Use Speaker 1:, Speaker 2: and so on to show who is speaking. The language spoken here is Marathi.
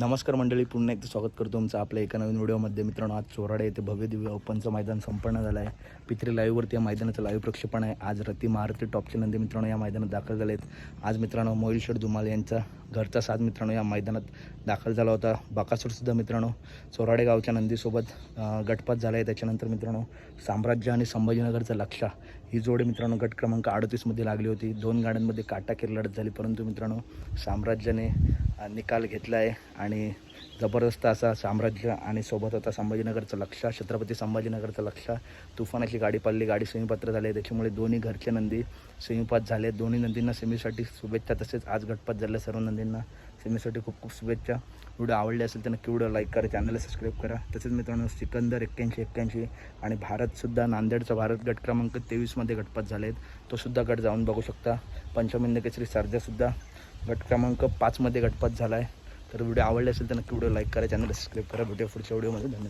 Speaker 1: नमस्कार मंडळी पुन्हा एकदा स्वागत करतो तुमचं आपल्या एका नवीन व्हिडिओमध्ये. मित्रांनो आज चोराडे येथे भव्य दिव्य ओपनचं मैदान संपन्न झालं आहे. पित्री लाईव्हवरती या मैदानाचं लाईव्ह प्रक्षेपण आहे. आज रती महारती टॉपचे नंदी मित्रांनो या मैदानात दाखल झाले आहेत. आज मित्रांनो मोहिल शेठ धुमाल यांचा घरचा साथ मित्रांनो या मैदानात दाखल झाला होता. बाकासूरसुद्धा मित्रांनो चोराडे गावच्या नंदीसोबत गटपात झाला आहे. त्याच्यानंतर मित्रांनो साम्राज्य आणि संभाजीनगरचा लक्षा ही जोडी मित्रांनो गट क्रमांक अडतीसमध्ये लागली होती. दोन गाड्यांमध्ये काटाकीर लढत झाली परंतु मित्रांनो साम्राज्याने निकाल घेतला आहे आणि जबरदस्त असा साम्राज्य आणि सोबत होता संभाजीनगरचं लक्ष छत्रपती संभाजीनगरचं लक्ष. तुफानाची गाडी पडली गाडी सेमीपात्र झाली. त्याच्यामुळे दोन्ही घरचे नंदी सेमीपात झाले. दोन्ही नंदींना सेमीसाठी शुभेच्छा. तसेच आज गटपात झाल्या सर्व नंदींना सेमीसाठी खूप खूप शुभेच्छा. व्हिडिओ आवडले असेल तर नक्की व्हिडिओ लाईक करा चॅनलला सबस्क्राईब करा. तसेच मित्रांनो सिकंदर एक्क्याऐंशी एक्क्याऐंशी आणि भारतसुद्धा नांदेडचा भारत गट क्रमांक तेवीसमध्ये गटपात झाले आहेत तोसुद्धा गट जाऊन बघू शकता. पंचमिंद केसरी सर्जासुद्धा गट क्रमांक पाचमध्ये गटपात झाला आहे तर व्हिडिओ आवडले असेल तर नक्की व्हिडिओ लाईक करा चॅनल सबस्क्राईब करा. भेटूया पुढच्या व्हिडिओमध्ये. धन्यवाद.